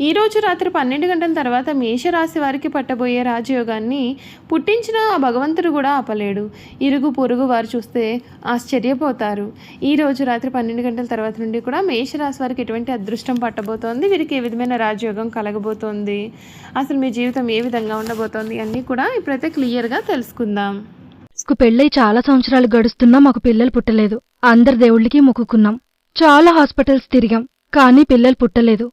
ఈ రోజు రాత్రి పన్నెండు గంటల తర్వాత మేషరాశి వారికి పట్టబోయే రాజయోగాన్ని పుట్టించిన ఆ భగవంతుడు కూడా ఆపలేడు. ఇరుగు పొరుగు వారు చూస్తే ఆశ్చర్యపోతారు. ఈ రోజు రాత్రి పన్నెండు గంటల తర్వాత నుండి కూడా మేషరాశి వారికి ఎటువంటి అదృష్టం పట్టబోతోంది? వీరికి ఏ విధమైన రాజయోగం కలగబోతోంది? అసలు మీ జీవితం ఏ విధంగా ఉండబోతోంది? అన్నీ కూడా ఇప్పుడైతే క్లియర్గా తెలుసుకుందాం. పెళ్ళై చాలా సంవత్సరాలు గడుస్తున్నా మాకు పిల్లలు పుట్టలేదు. అందరి దేవుళ్ళకి మొక్కుకున్నాం. చాలా హాస్పిటల్స్ తిరిగాం కానీ పిల్లలు పుట్టలేదు.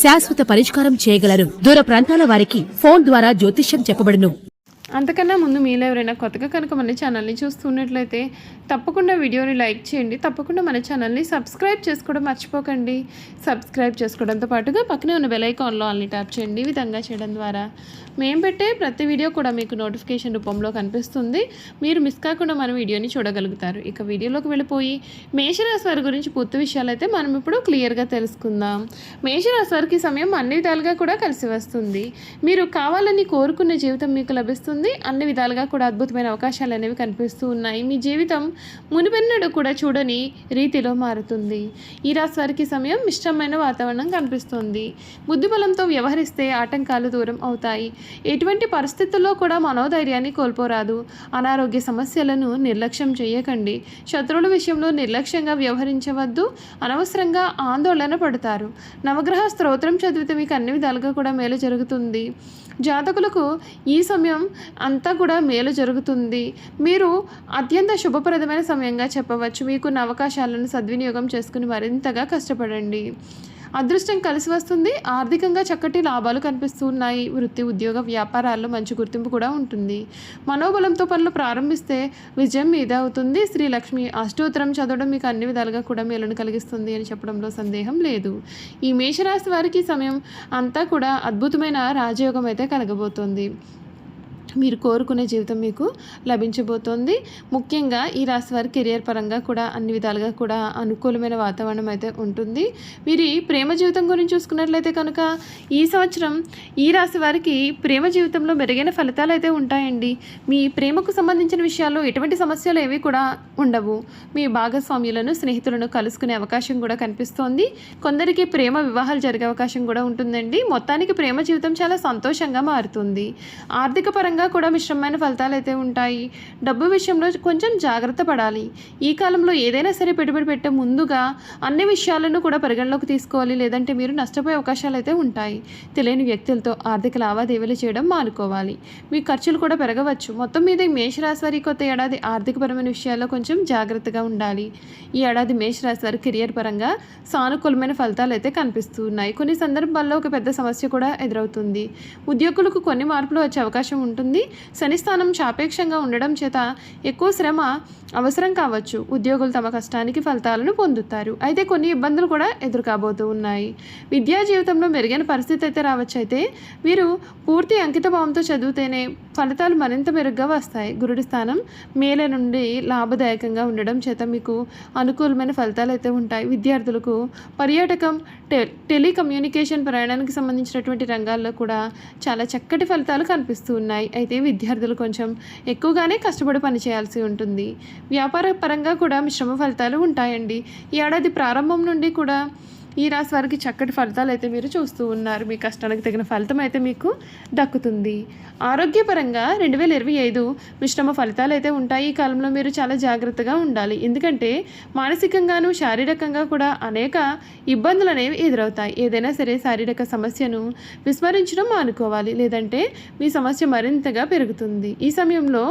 శాశ్వత పరిష్కారం చేయగలరు. దూర ప్రాంతాల వారికి ఫోన్ ద్వారా జ్యోతిష్యం చెప్పబడును. అంతకన్నా ముందు మీలో ఎవరైనా కొత్తగా కనుక మన ఛానల్ని చూస్తున్నట్లయితే తప్పకుండా వీడియోని లైక్ చేయండి. తప్పకుండా మన ఛానల్ని సబ్స్క్రైబ్ చేసుకోవడం మర్చిపోకండి. సబ్స్క్రైబ్ చేసుకోవడంతో పాటుగా పక్కనే ఉన్న బెల్ ఐకాన్లో అన్ని ట్యాప్ చేయండి. ఈ విధంగా చేయడం ద్వారా మేము పెట్టే ప్రతి వీడియో కూడా మీకు నోటిఫికేషన్ రూపంలో కనిపిస్తుంది. మీరు మిస్ కాకుండా మన వీడియోని చూడగలుగుతారు. ఇక వీడియోలోకి వెళ్ళిపోయి మేషరాశి వారి గురించి పూర్తి విషయాలు అయితే మనం ఇప్పుడు క్లియర్గా తెలుసుకుందాం. మేషరాశి వారికి సమయం అన్ని విధాలుగా కూడా కలిసి వస్తుంది. మీరు కావాలని కోరుకునే జీవితం మీకు లభిస్తుంది. అన్ని విధాలుగా కూడా అద్భుతమైన అవకాశాలు అనేవి కనిపిస్తూ ఉన్నాయి. మీ జీవితం మునిపెన్నడు కూడా చూడని రీతిలో మారుతుంది. ఈ రాశి వారికి సమయం మిష్టమైన వాతావరణం కనిపిస్తుంది. బుద్ధిబలంతో వ్యవహరిస్తే ఆటంకాలు దూరం అవుతాయి. ఎటువంటి పరిస్థితుల్లో కూడా మనోధైర్యాన్ని కోల్పోరాదు. అనారోగ్య సమస్యలను నిర్లక్ష్యం చేయకండి. శత్రువుల విషయంలో నిర్లక్ష్యంగా వ్యవహరించవద్దు. అనవసరంగా ఆందోళన పడతారు. నవగ్రహ స్తోత్రం చదివితే మీకు అన్ని విధాలుగా కూడా మేలు జరుగుతుంది. జాతకులకు ఈ సమయం అంతా కూడా మేలు జరుగుతుంది. మీరు అత్యంత శుభప్రదమైన సమయంగా చెప్పవచ్చు. మీకున్న అవకాశాలను సద్వినియోగం చేసుకుని మరింతగా కష్టపడండి. అదృష్టం కలిసి వస్తుంది. ఆర్థికంగా చక్కటి లాభాలు కనిపిస్తున్నాయి వృత్తి ఉద్యోగ వ్యాపారాల్లో మంచి గుర్తింపు కూడా ఉంటుంది. మనోబలంతో పనులు ప్రారంభిస్తే విజయం మీద అవుతుంది. శ్రీ లక్ష్మి అష్టోత్తరం చదవడం మీకు అన్ని విధాలుగా కూడా మేలును కలిగిస్తుంది అని చెప్పడంలో సందేహం లేదు. ఈ మేషరాశి వారికి సమయం అంతా కూడా అద్భుతమైన రాజయోగం అయితే కలగబోతోంది. మీరు కోరుకునే జీవితం మీకు లభించబోతోంది. ముఖ్యంగా ఈ రాశి వారి కెరియర్ పరంగా కూడా అన్ని విధాలుగా కూడా అనుకూలమైన వాతావరణం అయితే ఉంటుంది. వీరి ప్రేమ జీవితం గురించి చూసుకున్నట్లయితే కనుక ఈ సంవత్సరం ఈ రాశి వారికి ప్రేమ జీవితంలో మెరుగైన ఫలితాలు అయితే ఉంటాయండి. మీ ప్రేమకు సంబంధించిన విషయాల్లో ఎటువంటి సమస్యలు ఏవి కూడా ఉండవు. మీ భాగస్వామ్యులను స్నేహితులను కలుసుకునే అవకాశం కూడా కనిపిస్తోంది. కొందరికి ప్రేమ వివాహాలు జరిగే అవకాశం కూడా ఉంటుందండి. మొత్తానికి ప్రేమ జీవితం చాలా సంతోషంగా మారుతుంది. ఆర్థిక పరంగా కూడా మిశ్రమైన ఫలితాలు అయితే ఉంటాయి. డబ్బు విషయంలో కొంచెం జాగ్రత్త పడాలి. ఈ కాలంలో ఏదైనా సరే పెట్టుబడి పెట్టే ముందుగా అన్ని విషయాలను కూడా పరిగణలోకి తీసుకోవాలి. లేదంటే మీరు నష్టపోయే అవకాశాలు అయితే ఉంటాయి. తెలియని వ్యక్తులతో ఆర్థిక లావాదేవీలు చేయడం మానుకోవాలి. మీ ఖర్చులు కూడా పెరగవచ్చు. మొత్తం మీద మేషరాశి వారి కొత్త ఏడాది ఆర్థికపరమైన విషయాల్లో కొంచెం జాగ్రత్తగా ఉండాలి. ఈ ఏడాది మేషరాశి వారి కెరియర్ పరంగా సానుకూలమైన ఫలితాలు అయితే కనిపిస్తున్నాయి. కొన్ని సందర్భాల్లో ఒక పెద్ద సమస్య కూడా ఎదురవుతుంది. ఉద్యోగులకు కొన్ని మార్పులు వచ్చే అవకాశం ఉంటుంది. శని స్థానం సాపేక్షంగా ఉండడం చేత ఎక్కువ శ్రమ అవసరం కావచ్చు. ఉద్యోగులు తమ కష్టానికి ఫలితాలను పొందుతారు. అయితే కొన్ని ఇబ్బందులు కూడా ఎదురుకాబోతూ ఉన్నాయి. విద్యా జీవితంలో మెరుగైన పరిస్థితి అయితే రావచ్చు. అయితే వీరు పూర్తి అంకిత భావంతో చదివితేనే ఫలితాలు మరింత మెరుగ్గా వస్తాయి. గురుడి స్థానం మేల నుండి లాభదాయకంగా ఉండడం చేత మీకు అనుకూలమైన ఫలితాలు అయితే ఉంటాయి. విద్యార్థులకు పర్యాటకం టె టెలికమ్యూనికేషన్ ప్రయాణానికి సంబంధించినటువంటి రంగాల్లో కూడా చాలా చక్కటి ఫలితాలు కనిపిస్తూ ఉన్నాయి. అయితే విద్యార్థులు కొంచెం ఎక్కువగానే కష్టపడి పనిచేయాల్సి ఉంటుంది. వ్యాపార పరంగా కూడా మిశ్రమ ఫలితాలు ఉంటాయండి. ఈ ఏడాది ప్రారంభం నుండి కూడా ఈ రాశి వారికి చక్కటి ఫలితాలు అయితే మీరు చూస్తూ ఉన్నారు. మీ కష్టానికి తగిన ఫలితం అయితే మీకు దక్కుతుంది. ఆరోగ్యపరంగా రెండు వేల ఇరవై ఐదు మిశ్రమ ఫలితాలు అయితే ఉంటాయి. ఈ కాలంలో మీరు చాలా జాగ్రత్తగా ఉండాలి. ఎందుకంటే మానసికంగాను శారీరకంగా కూడా అనేక ఇబ్బందులు అనేవి ఎదురవుతాయి. ఏదైనా సరే శారీరక సమస్యను విస్మరించడం మానుకోవాలి. లేదంటే మీ సమస్య మరింతగా పెరుగుతుంది. ఈ సమయంలో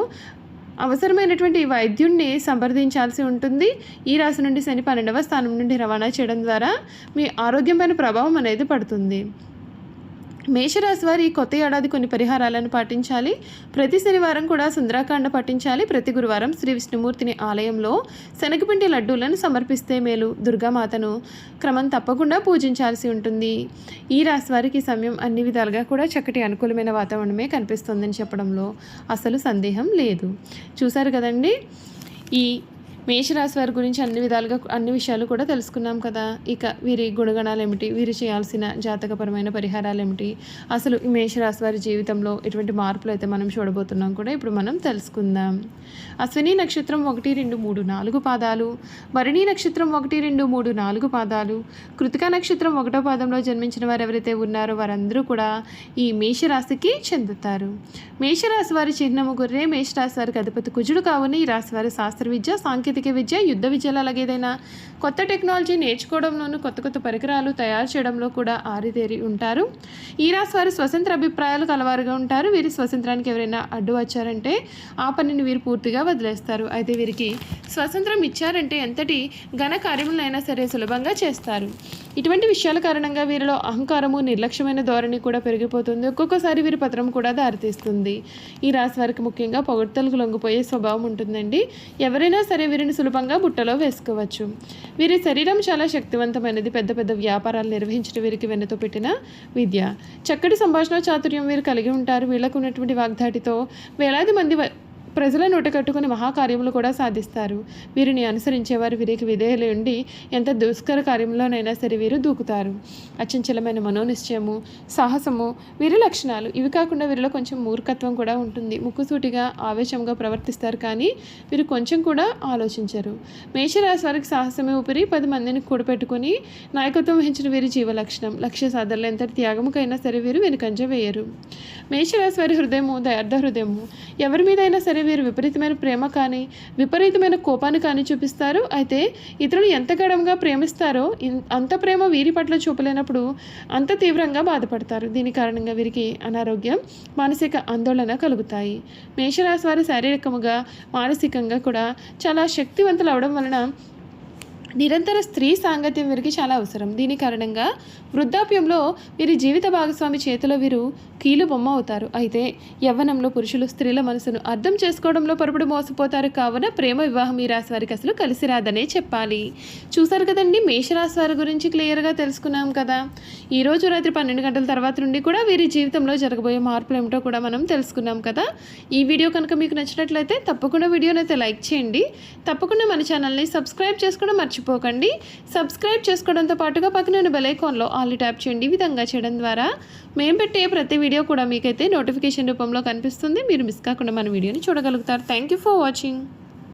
అవసరమైనటువంటి వైద్యుణ్ణి సంప్రదించాల్సి ఉంటుంది. ఈ రాశి నుండి శని పన్నెండవ స్థానం నుండి రవాణా చేయడం ద్వారా మీ ఆరోగ్యం పైన ప్రభావం అనేది పడుతుంది. మేషరాశి వారి కొత్త ఏడాది కొన్ని పరిహారాలను పాటించాలి. ప్రతి శనివారం కూడా సుందరాకాండ పఠించాలి ప్రతి గురువారం శ్రీ విష్ణుమూర్తిని ఆలయంలో శనగపిండి లడ్డూలను సమర్పిస్తే మేలు. దుర్గామాతను క్రమం తప్పకుండా పూజించాల్సి ఉంటుంది. ఈ రాశి వారికి సమయం అన్ని విధాలుగా కూడా చక్కటి అనుకూలమైన వాతావరణమే కనిపిస్తుందని చెప్పడంలో అసలు సందేహం లేదు. చూశారు కదండి? ఈ మేషరాశి వారి గురించి అన్ని విధాలుగా అన్ని విషయాలు కూడా తెలుసుకున్నాం కదా. ఇక వీరి గుణగణాలు ఏమిటి వీరు చేయాల్సిన జాతకపరమైన పరిహారాలు ఏమిటి అసలు ఈ మేషరాశి వారి జీవితంలో ఎటువంటి మార్పులు అయితే మనం చూడబోతున్నాం కూడా ఇప్పుడు మనం తెలుసుకుందాం. అశ్విని నక్షత్రం ఒకటి రెండు మూడు నాలుగు పాదాలు. భరణి నక్షత్రం ఒకటి రెండు మూడు నాలుగు పాదాలు. కృతికా నక్షత్రం ఒకటో పాదంలో జన్మించిన వారు ఎవరైతే ఉన్నారో వారందరూ కూడా ఈ మేషరాశికి చెందుతారు. మేషరాశి వారి చిహ్నము గుర్రే మేషరాశి వారికి అధిపతి కుజుడు కావున ఈ రాశి వారి శాస్త్ర విద్య సాంకేతిక విద్య యుద్ధ విద్యలు అలాగే ఏదైనా కొత్త టెక్నాలజీ నేర్చుకోవడంలోనూ కొత్త కొత్త పరికరాలు తయారు చేయడంలో కూడా ఆరితేరి ఉంటారు. ఈ రాశి వారు స్వతంత్ర అభిప్రాయాలు కలవారుగా ఉంటారు. వీరి స్వతంత్రానికి ఎవరైనా అడ్డు వచ్చారంటే ఆ పనిని వీరు పూర్తిగా వదిలేస్తారు. అయితే వీరికి స్వతంత్రం ఇచ్చారంటే ఎంతటి ఘన కార్యములైనా సరే సులభంగా చేస్తారు. ఇటువంటి విషయాల కారణంగా వీరిలో అహంకారము నిర్లక్ష్యమైన ధోరణి కూడా పెరిగిపోతుంది. ఒక్కొక్కసారి వీరి పత్రం కూడా దారితీస్తుంది. ఈ రాశి వారికి ముఖ్యంగా పొగడ్తలకు లొంగిపోయే స్వభావం ఉంటుందండి. ఎవరైనా సరే వీరిని సులభంగా బుట్టలో వేసుకోవచ్చు. వీరి శరీరం చాలా శక్తివంతమైనది. పెద్ద పెద్ద వ్యాపారాలు నిర్వహించడం వీరికి వెన్నతో పెట్టిన విద్య. చక్కటి సంభాషణ చాతుర్యం వీరు కలిగి ఉంటారు. వీళ్ళకు ఉన్నటువంటి వాగ్దాటితో వేలాది మంది ప్రజలను ప్రజల నోట కట్టుకుని మహాకార్యములు కూడా సాధిస్తారు. వీరిని అనుసరించేవారు వీరికి విధేయులు ఉండి ఎంత దుష్కర కార్యంలోనైనా సరే వీరు దూకుతారు. అచంచలమైన మనోనిశ్చయము సాహసము వీరి లక్షణాలు ఇవి కాకుండా వీరిలో కొంచెం మూర్ఖత్వం కూడా ఉంటుంది. ముక్కుసూటిగా ఆవేశంగా ప్రవర్తిస్తారు కానీ వీరు కొంచెం కూడా ఆలోచించరు. మేషరాశి వారికి సాహసమే ఊపిరి పది మందిని కూడపెట్టుకొని నాయకత్వం వహించిన వీరి జీవ లక్షణం. లక్ష్య సాధనలు ఎంతటి త్యాగముకైనా సరే వీరు వెనుకంజ వేయరు. మేషరాశి వారి హృదయము దయార్థ హృదయము ఎవరి మీదైనా సరే వీరు విపరీతమైన ప్రేమ కానీ విపరీతమైన కోపాన్ని కానీ చూపిస్తారు. అయితే ఇతరులు ఎంత గడంగా ప్రేమిస్తారో అంత ప్రేమ వీరి పట్ల చూపలేనప్పుడు అంత తీవ్రంగా బాధపడతారు. దీని కారణంగా వీరికి అనారోగ్యం మానసిక ఆందోళన కలుగుతాయి. మేషరాశి వారి శారీరకముగా మానసికంగా కూడా చాలా శక్తివంతులు అవడం వలన నిరంతర స్త్రీ సాంగత్యం వీరికి చాలా అవసరం. దీని కారణంగా వృద్ధాప్యంలో వీరి జీవిత భాగస్వామి చేతిలో వీరు కీలు బొమ్మ అవుతారు. అయితే యవ్వనంలో పురుషులు స్త్రీల మనసును అర్థం చేసుకోవడంలో పొరపడి మోసపోతారు కావున ప్రేమ వివాహం ఈ రాశి వారికి అసలు కలిసి రాదనే చెప్పాలి. చూసారు కదండి? మేషరాశి వారి గురించి క్లియర్గా తెలుసుకున్నాం కదా. ఈరోజు రాత్రి పన్నెండు గంటల తర్వాత నుండి కూడా వీరి జీవితంలో జరగబోయే మార్పులు ఏమిటో కూడా మనం తెలుసుకున్నాం కదా. ఈ వీడియో కనుక మీకు నచ్చినట్లయితే తప్పకుండా వీడియోనైతే అయితే లైక్ చేయండి. తప్పకుండా మన ఛానల్ని సబ్స్క్రైబ్ చేసుకోవడం మర్చిపోకండి. సబ్స్క్రైబ్ చేసుకోవడంతో పాటుగా పక్కన బెల్ ఐకాన్లో ఆల్ ట్యాప్ చేయండి. ఈ విధంగా చేయడం ద్వారా మేము పెట్టే ప్రతి వీడియో కూడా మీకైతే నోటిఫికేషన్ రూపంలో కనిపిస్తుంది. మీరు మిస్ కాకుండా మన వీడియోని చూడగలుగుతారు. Thank you for watching.